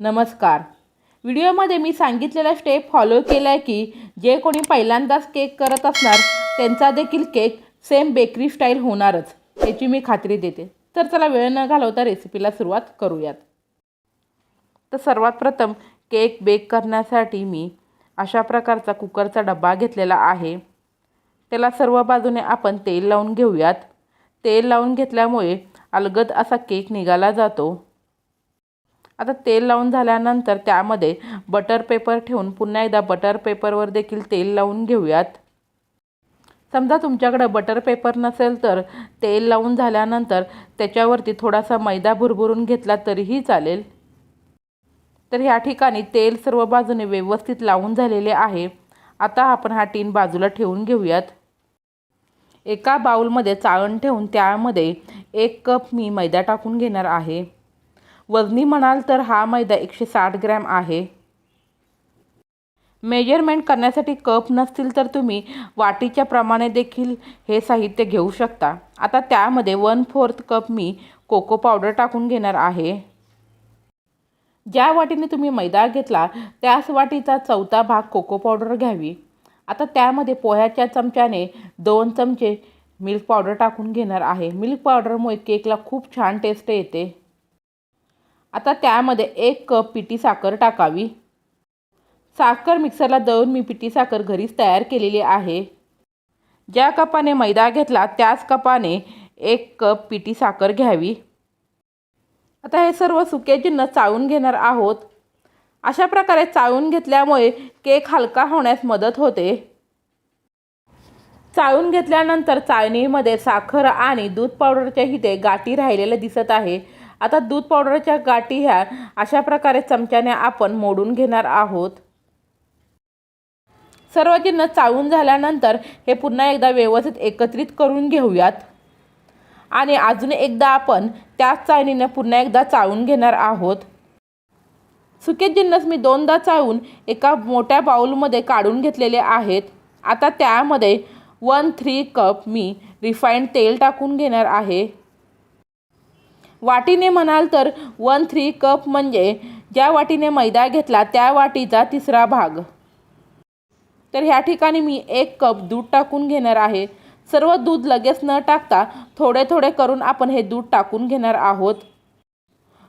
नमस्कार. व्हिडिओमध्ये मी सांगितलेला स्टेप फॉलो केला आहे की जे कोणी पहिल्यांदाच केक करत असणार त्यांचा देखील केक सेम बेकरी स्टाईल होणारच याची मी खात्री देते. तर चला वेळ न घालवता रेसिपीला सुरुवात करूयात. तर सर्वात प्रथम केक बेक करण्यासाठी मी अशा प्रकारचा कुकरचा डबा घेतलेला आहे. त्याला सर्व बाजूने आपण तेल लावून घेऊयात. तेल लावून घेतल्यामुळे अलगद असा केक निघाला जातो. आता तेल लावून झाल्यानंतर त्यामध्ये बटर पेपर ठेवून पुन्हा एकदा बटर पेपरवर देखील तेल लावून घेऊयात. समजा तुमच्याकडं बटर पेपर नसेल तर तेल लावून झाल्यानंतर त्याच्यावरती थोडासा मैदा भुरभुरून घेतला तरीही चालेल. तर ह्या ठिकाणी तेल सर्व बाजूने व्यवस्थित लावून झालेले आहे. आता आपण हा टीन बाजूला ठेवून घेऊयात. एका बाउलमध्ये चाळण ठेवून त्यामध्ये एक कप मी मैदा टाकून घेणार आहे. वजनी म्हणाल तर हा मैदा एकशे साठ ग्रॅम आहे. मेजरमेंट करण्यासाठी कप नसतील तर तुम्ही वाटीच्या प्रमाणे देखील हे साहित्य घेऊ शकता. आता त्यामध्ये वन फोर्थ कप मी कोको पावडर टाकून घेणार आहे. ज्या वाटीने तुम्ही मैदा घेतला त्याच वाटीचा चौथा भाग कोको पावडर घ्यावी. आता त्यामध्ये पोह्याच्या चमच्याने दोन चमचे मिल्क पावडर टाकून घेणार आहे. मिल्क पावडरमुळे केकला खूप छान टेस्ट येते. आता त्यामध्ये एक कप पिठी साखर टाकावी. साखर मिक्सरला दळून मी पिठी साखर घरीच तयार केलेली आहे. ज्या कपाने मैदा घेतला त्याच कपाने एक कप पिठी साखर घ्यावी. आता हे सर्व सुके जिन्नस चाळून घेणार आहोत. अशा प्रकारे चाळून घेतल्यामुळे केक हलका होण्यास मदत होते. चाळून घेतल्यानंतर चाळणीमध्ये साखर आणि दूध पावडरच्या हिते गाठी राहिलेलं दिसत आहे. आता दूध पावडरच्या गाठी ह्या अशा प्रकारे चमच्याने आपण मोडून घेणार आहोत. सर्व जिन्नस चाळून झाल्यानंतर हे पुन्हा एकदा व्यवस्थित एकत्रित करून घेऊयात. आणि अजून एकदा आपण त्याच चाळणीनं पुन्हा एकदा चाळून घेणार आहोत. सुके जिन्नस मी दोनदा चाळून एका मोठ्या बाऊलमध्ये काढून घेतलेले आहेत. आता त्यामध्ये वन थ्री कप मी रिफाईंड तेल टाकून घेणार आहे. वाटीने म्हणाल तर वन थ्री कप म्हणजे ज्या वाटीने मैदा घेतला त्या वाटीचा तिसरा भाग. तर ह्या ठिकाणी मी एक कप दूध टाकून घेणार आहे. सर्व दूध लगेच न टाकता थोडे थोडे करून आपण हे दूध टाकून घेणार आहोत.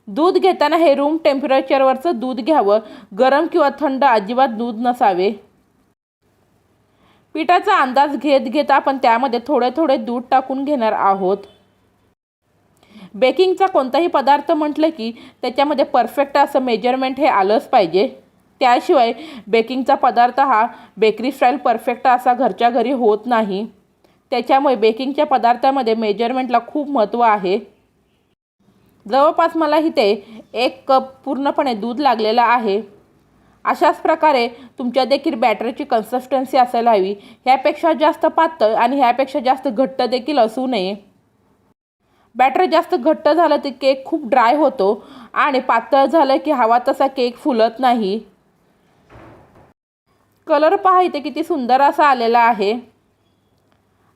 दूध घेताना हे रूम टेम्परेचरवरचं दूध घ्यावं. गरम किंवा थंड अजिबात दूध नसावे. पिठाचा अंदाज घेत घेत आपण त्यामध्ये थोडे थोडे दूध टाकून घेणार आहोत. बेकिंगचा कोणताही पदार्थ म्हटलं की त्याच्यामध्ये परफेक्ट असं मेजरमेंट हे आलंच पाहिजे. त्याशिवाय बेकिंगचा पदार्थ हा बेकरी स्टाईल परफेक्ट असा घरच्या घरी होत नाही. त्याच्यामुळे बेकिंगच्या पदार्थामध्ये मेजरमेंटला खूप महत्त्व आहे. जवळपास मला इथे एक कप पूर्णपणे दूध लागलेलं आहे. अशाच प्रकारे तुमच्या देखील बॅटरची कन्सिस्टन्सी असायला हवी. ह्यापेक्षा जास्त पातळ आणि ह्यापेक्षा जास्त घट्ट देखील असू नये. बॅटर जास्त घट्ट झालं तर केक खूप ड्राय होतो. आणि पातळ झालं की हवा तसा केक फुलत नाही. कलर पहा इथे किती सुंदर असा आलेला आहे.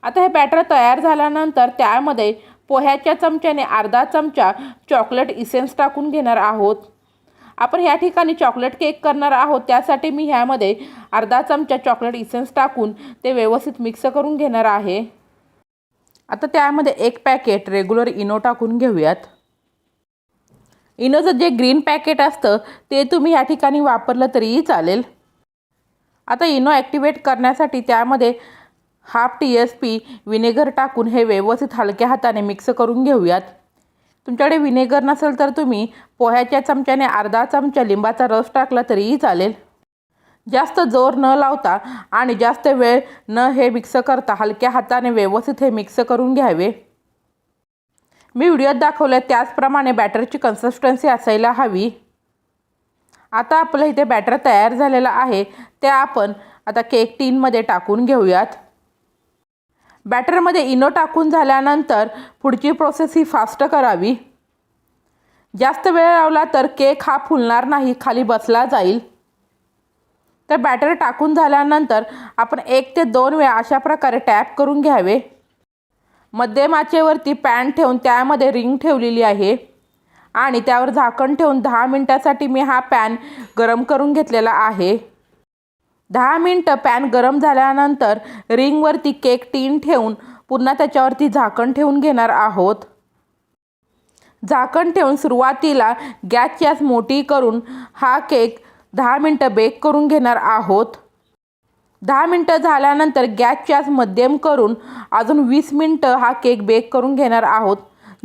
आता हे बॅटर तयार झाल्यानंतर त्यामध्ये पोह्याच्या चमच्याने अर्धा चमचा चॉकलेट इसेन्स टाकून घेणार आहोत. आपण ह्या ठिकाणी चॉकलेट केक करणार आहोत. त्यासाठी मी ह्यामध्ये अर्धा चमचा चॉकलेट इसेन्स टाकून ते व्यवस्थित मिक्स करून घेणार आहे. आता त्यामध्ये एक पॅकेट रेग्युलर इनो टाकून घेऊयात. इनोचं जे ग्रीन पॅकेट असतं ते तुम्ही या ठिकाणी वापरलं तरीही चालेल. आता इनो ॲक्टिवेट करण्यासाठी त्यामध्ये half T S P vinegar टाकून हे व्यवस्थित हलक्या हाताने मिक्स करून घेऊयात. तुमच्याकडे विनेगर नसेल तर तुम्ही पोह्याच्या चमच्याने अर्धा चमचा लिंबाचा रस टाकला तरीही चालेल. जास्त जोर न लावता आणि जास्त वेळ न हे मिक्स करता हलक्या हाताने व्यवस्थित हे मिक्स करून घ्यावे. मी व्हिडिओत दाखवलं त्याचप्रमाणे बॅटरची कन्सिस्टन्सी असायला हवी. आता आपलं इथे बॅटर तयार झालेलं आहे ते आपण आता केक टीनमध्ये टाकून घेऊयात. बॅटरमध्ये इनो टाकून झाल्यानंतर पुढची प्रोसेस ही फास्ट करावी. जास्त वेळ लावला तर केक हा फुलणार नाही खाली बसला जाईल. तर बॅटर टाकून झाल्यानंतर आपण एक ते दोन वेळा अशा प्रकारे टॅप करून घ्यावे. मध्यमाचेवरती पॅन ठेवून त्यामध्ये रिंग ठेवलेली आहे. आणि त्यावर झाकण ठेवून दहा मिनटासाठी मी हा पॅन गरम करून घेतलेला आहे. दहा मिनटं पॅन गरम झाल्यानंतर रिंगवरती केक टीन ठेवून पुन्हा त्याच्यावरती झाकण ठेवून घेणार आहोत. झाकण ठेवून सुरुवातीला गॅसची आच मोठी करून हा केक दहा मिनटं बेक करून घेणार आहोत. दहा मिनटं झाल्यानंतर गॅसची आच मध्यम करून अजून वीस मिनटं हा केक बेक करून घेणार आहोत.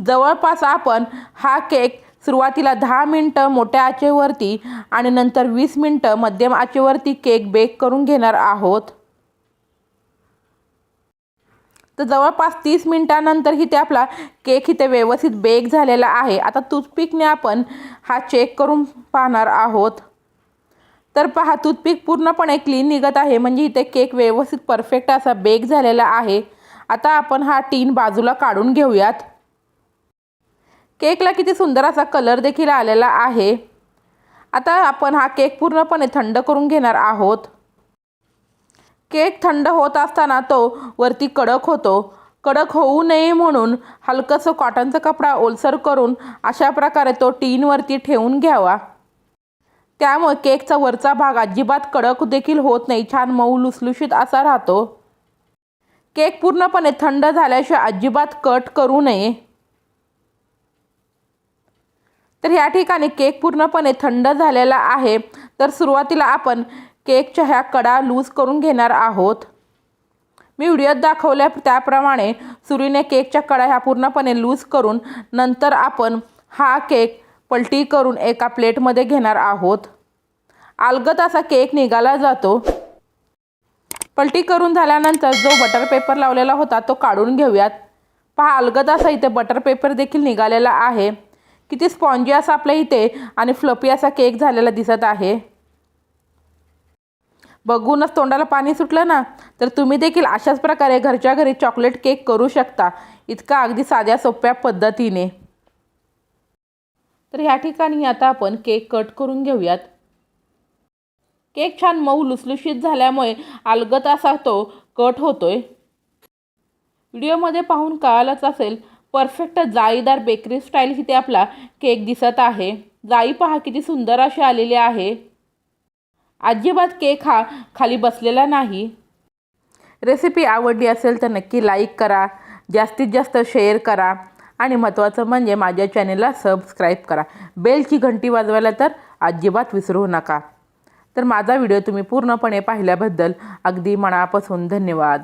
जवळपास आपण हा केक सुरुवातीला दहा मिनटं मोठ्या आचेवरती आणि नंतर वीस मिनटं मध्यम आचेवरती केक बेक करून घेणार आहोत. तर जवळपास तीस मिनटानंतर इथे आपला केक इथे व्यवस्थित बेक झालेला आहे. आता टूथपिकने आपण हा चेक करून पाहणार आहोत. तर पहा टूथपिक पूर्णपणे क्लीन निघत आहे. म्हणजे इथे केक व्यवस्थित परफेक्ट असा बेक झालेला आहे. आता आपण हा टीन बाजूला काढून घेऊयात. केकला किती सुंदर असा कलर देखील आलेला आहे. आता आपण हा केक पूर्णपणे थंड करून घेणार आहोत. केक थंड होत असताना तो वरती कडक होतो. कडक होऊ नये म्हणून हलकंसं कॉटनचा कपडा ओलसर करून अशा प्रकारे तो टीनवरती ठेवून घ्यावा. त्यामुळे केकचा वरचा भाग अजिबात कडक देखील होत नाही. छान मऊ लुसलुशीत असा राहतो. केक पूर्णपणे थंड झाल्याशिवाय अजिबात कट करू नये. तर ह्या ठिकाणी केक पूर्णपणे थंड झालेला आहे. तर सुरुवातीला आपण केकच्या ह्या कडा लूज करून घेणार आहोत. मी व्हिडिओत दाखवल्या त्याप्रमाणे सुरीने केकच्या कडा ह्या पूर्णपणे लूज करून नंतर आपण हा केक पलटी करून एका प्लेटमध्ये घेणार आहोत. अलगत असा केक निघाला जातो. पलटी करून झाल्यानंतर जो बटर पेपर लावलेला होता तो काढून घेऊयात. पहा अलगत असा इथे बटर पेपर देखील निघालेला आहे. किती स्पॉन्जी असा आपल्या इथे आणि फ्लपी असा केक झालेला दिसत आहे. बघूनच तोंडाला पाणी सुटलं ना? तर तुम्ही देखील अशाच प्रकारे घरच्या घरी चॉकलेट केक करू शकता. इतका अगदी साध्या सोप्या पद्धतीने. तर ह्या ठिकाणी आता आपण केक कट करून घेऊयात. केक छान मऊ लुसलुशीत झाल्यामुळे अलगत असा तो कट होतोय. व्हिडिओमध्ये पाहून कळालंच असेल परफेक्ट जाळीदार बेकरी स्टाईल इथे आपला केक दिसत आहे. जाळी पहा किती सुंदर अशी आलेली आहे. अजिबात केक हा खाली बसलेला नाही. रेसिपी आवडली असेल तर नक्की लाईक करा जास्तीत जास्त शेअर करा. आणि महत्त्वाचं म्हणजे माझ्या चॅनेलला सबस्क्राईब करा. बेलची घंटी वाजवायला तर अजिबात विसरू नका. तर माझा व्हिडिओ तुम्ही पूर्णपणे पाहिल्याबद्दल अगदी मनापासून धन्यवाद.